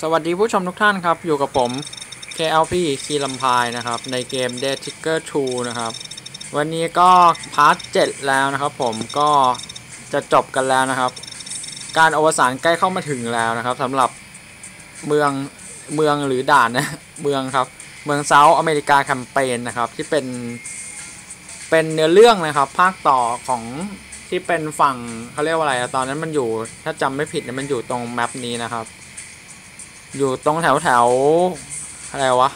สวัสดีผู้ชมทุกท่านครับ อยู่กับผม KLP คีลัมพายนะครับ ในเกม Dead Trigger 2 นะครับ วันนี้ก็พาร์ท 7 แล้วนะครับผมก็จะจบกันแล้วนะครับ การอวสานใกล้เข้ามาถึงแล้วนะครับสำหรับเมืองเมืองหรือด่านนะเมืองครับ เมืองเซาท์อเมริกาแคมเปญนะครับ ที่เป็นเป็นเนื้อเรื่องนะครับ ภาคต่อของที่เป็นฝั่งเขาเรียกว่าอะไรตอนนั้นมันอยู่ ถ้าจำไม่ผิดเนี่ยมันอยู่ตรงแมปนี้นะครับ อยู่ตรงแถวแถวอะไรวะ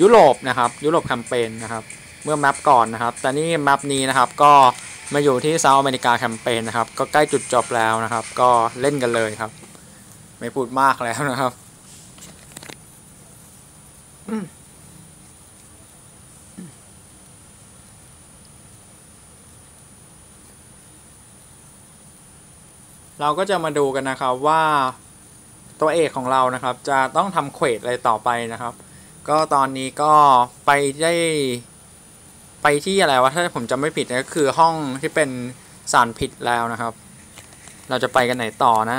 ยุโรปนะครับ ยุโรปแคมเปญนะครับ เมื่อแมปก่อนนะครับ แต่นี่แมปนี้นะครับ ก็มาอยู่ที่เซาท์อเมริกาแคมเปญนะครับ ก็ใกล้จุดจบแล้วนะครับ ก็เล่นกันเลยครับ ไม่พูดมากแล้วนะครับเราก็จะมาดูกันนะครับว่า ตัวเอกของเรานะครับ จะต้องทำเควสอะไรต่อไปนะครับ ก็ตอนนี้ก็ไปได้ ไปที่อะไรวะถ้าผมจำไม่ผิดก็คือห้องที่เป็นสารพิษแล้วนะครับ เราจะไปกันไหนต่อนะ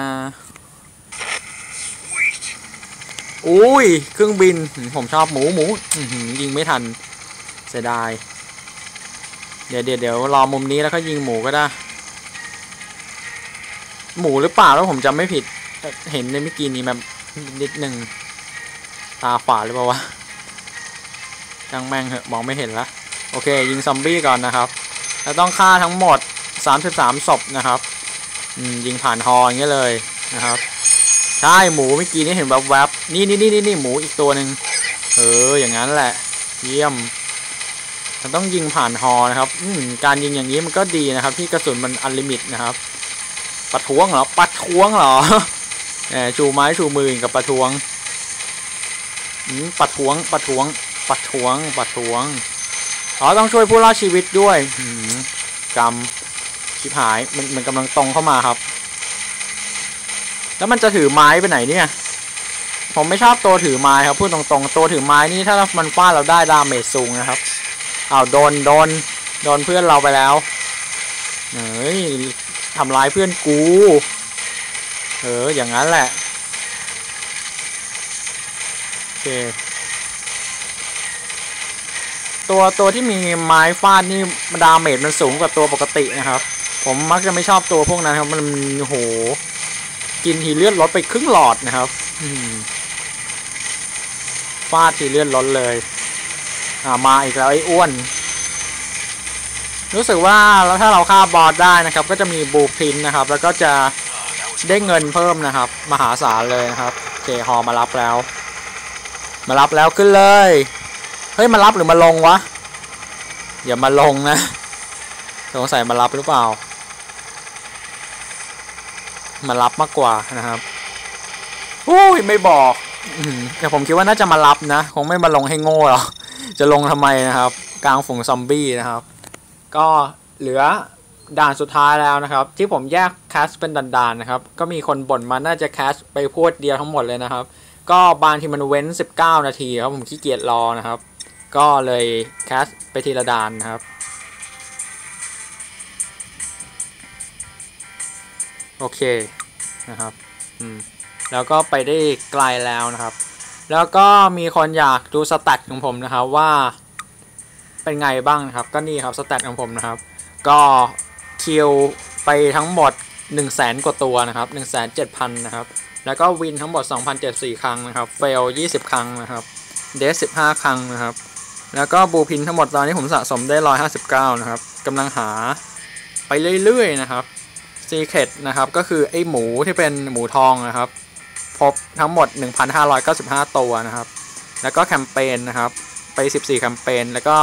อุ้ย เครื่องบิน ผมชอบหมูหมูยิงไม่ทัน เสียดาย เดี๋ยวเดี๋ยวเดี๋ยวรอมุมนี้แล้วก็ยิงหมูก็ได้ หมูหรือเปล่าแล้วผมจำไม่ผิด เห็นในเมื่อกี้นี้แบบนิดหนึ่งตาขวาหรือเปล่าวะจังแม่งเหอะมองไม่เห็นละโอเค ยิงซอมบี้ก่อนนะครับ แล้วต้องฆ่าทั้งหมด 33ศพนะครับยิงผ่านฮออย่างเงี้ยเลยนะครับใช่หมูเมื่อกี้นี้เห็นแบบแวบนี่นี่นี่นี่หมูอีกตัวหนึ่งเอออย่างนั้นแหละ เยี่ยมมันต้องยิงผ่านฮอนะครับอืการยิงอย่างนี้มันก็ดีนะครับ ที่กระสุนมันอันลิมิตนะครับประท้วงเหรอประท้วงเหรอ ชูไม้ชูมือกับประท้วงประท้วงประท้วงประท้วงประท้วงอ๋อต้องช่วยผู้รอดชีวิตด้วยกรรมชิบหายมันมันกำลังตรงเข้ามาครับ แล้วมันจะถือไม้ไปไหนเนี่ย ผมไม่ชอบตัวถือไม้ครับพูดตรงๆตัวถือไม้นี่ถ้ามันฟาดเราได้ดาเมจสูงนะครับอ้าวโดนโดนโดนเพื่อนเราไปแล้วเฮ้ยทำร้ายเพื่อนกู เออ อย่างนั้นแหละ โอเค ตัวตัวที่มีไม้ฟาดนี่ดาเมจมันสูงกว่าตัวปกตินะครับ ผมมักจะไม่ชอบตัวพวกนั้นครับ มันโห กินทีเลือดลดไปครึ่งหลอดนะครับฟาดทีเลือดลดเลย อ่ามาอีกแล้วไอ้อ้วนรู้สึกว่าแล้วถ้าเราฆ่าบอสได้นะครับ ก็จะมีบูพินนะครับ แล้วก็จะ ได้เงินเพิ่มนะครับ มหาศาลเลยนะครับเจฮอมารับแล้ว มารับแล้วขึ้นเลย เฮ้ยมารับหรือมาลงวะ อย่ามาลงนะสงสัยมารับหรือเปล่า มารับมากกว่านะครับอุ้ยไม่บอกแต่ผมคิดว่าน่าจะมารับนะ คงไม่มาลงให้โง่หรอกจะลงทำไมนะครับ กลางฝูงซอมบี้นะครับ ก็เหลือ ด่านสุดท้ายแล้วนะครับ ที่ผมแยกแคสเป็นด่านๆนะครับ ก็มีคนบ่นมาน่าจะแคสไปพูดเดียวทั้งหมดเลยนะครับ ก็บางที่มันเว้น 19 นาทีครับผมขี้เกียจรอนะครับ ก็เลยแคสไปทีละด่านนะครับ โอเคนะครับอืมแล้วก็ไปได้ไกลแล้วนะครับ แล้วก็มีคนอยากดูสแตทของผมนะครับว่าเป็นไงบ้างนะครับ ก็นี่ครับสแตทของผมนะครับ ก็ คิวไปทั้งหมด 1 0 0 0 0แสนกว่าตัวนะครับ 1 7 0 0 0 นะครับ แล้วก็วินทั้งหมด 2,074 ครั้งนะครับ เฟล 20 ครั้งนะครับ เดส15 ครั้งนะครับ แล้วก็บูพินทั้งหมดตอนนี้ผมสะสมได้ 159 นะครับกำลังหาไปเรื่อยๆนะครับซีเคดนะครับก็คือไอหมูที่เป็นหมูทองนะครับ พบทั้งหมด 1,595 ตัวนะครับ แล้วก็แคมเปญนะครับ ไป 14 แคมเปญแล้วก็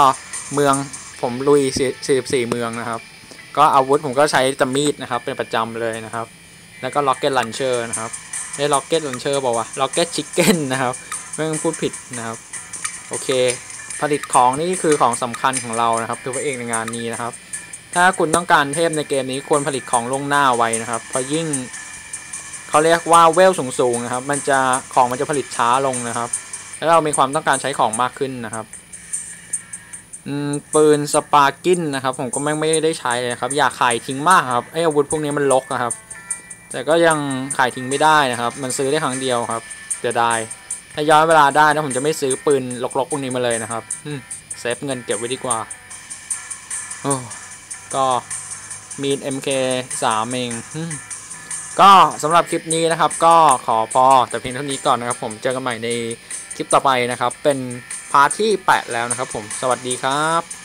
เมืองผมลุย 44 เมืองนะครับ ก็อาวุธผมก็ใช้จะมีดนะครับ เป็นประจำเลยนะครับ แล้วก็ล็อกเก็ตลันเชอร์นะครับได้ล็อกเก็ตลันเชอร์บอกว่าล็อกเก็ตชิคเก้นนะครับไม่ต้องพูดผิดนะครับ โอเค ผลิตของนี่คือของสำคัญของเรานะครับ คือพระเอกในงานนี้นะครับ ถ้าคุณต้องการเทพในเกมนี้ควรผลิตของล่วงหน้าไว้นะครับ เพราะยิ่งเขาเรียกว่าเวลสูงๆนะครับ มันจะของมันจะผลิตช้าลงนะครับ แล้วเรามีความต้องการใช้ของมากขึ้นนะครับ ปืนสปาร์กินนะครับผมก็ไม่ไม่ได้ใช้เลยครับ อยากขายทิ้งมากครับไออาวุธพวกนี้มันลกนะครับ แต่ก็ยังขายทิ้งไม่ได้นะครับ มันซื้อได้ครั้งเดียวครับเสียดายถ้าย้อนเวลาได้นะผมจะไม่ซื้อปืนลกๆพวกนี้มาเลยนะครับอืเซฟเงินเก็บไว้ดีกว่าโอ้ก็มีด MK 3เองก็สำหรับคลิปนี้นะครับ ก็ขอพอแต่เพียงเท่านี้ก่อนนะครับ ผมเจอกันใหม่ในคลิปต่อไปนะครับ เป็น พาร์ทที่ 8 แล้วนะครับผมสวัสดีครับ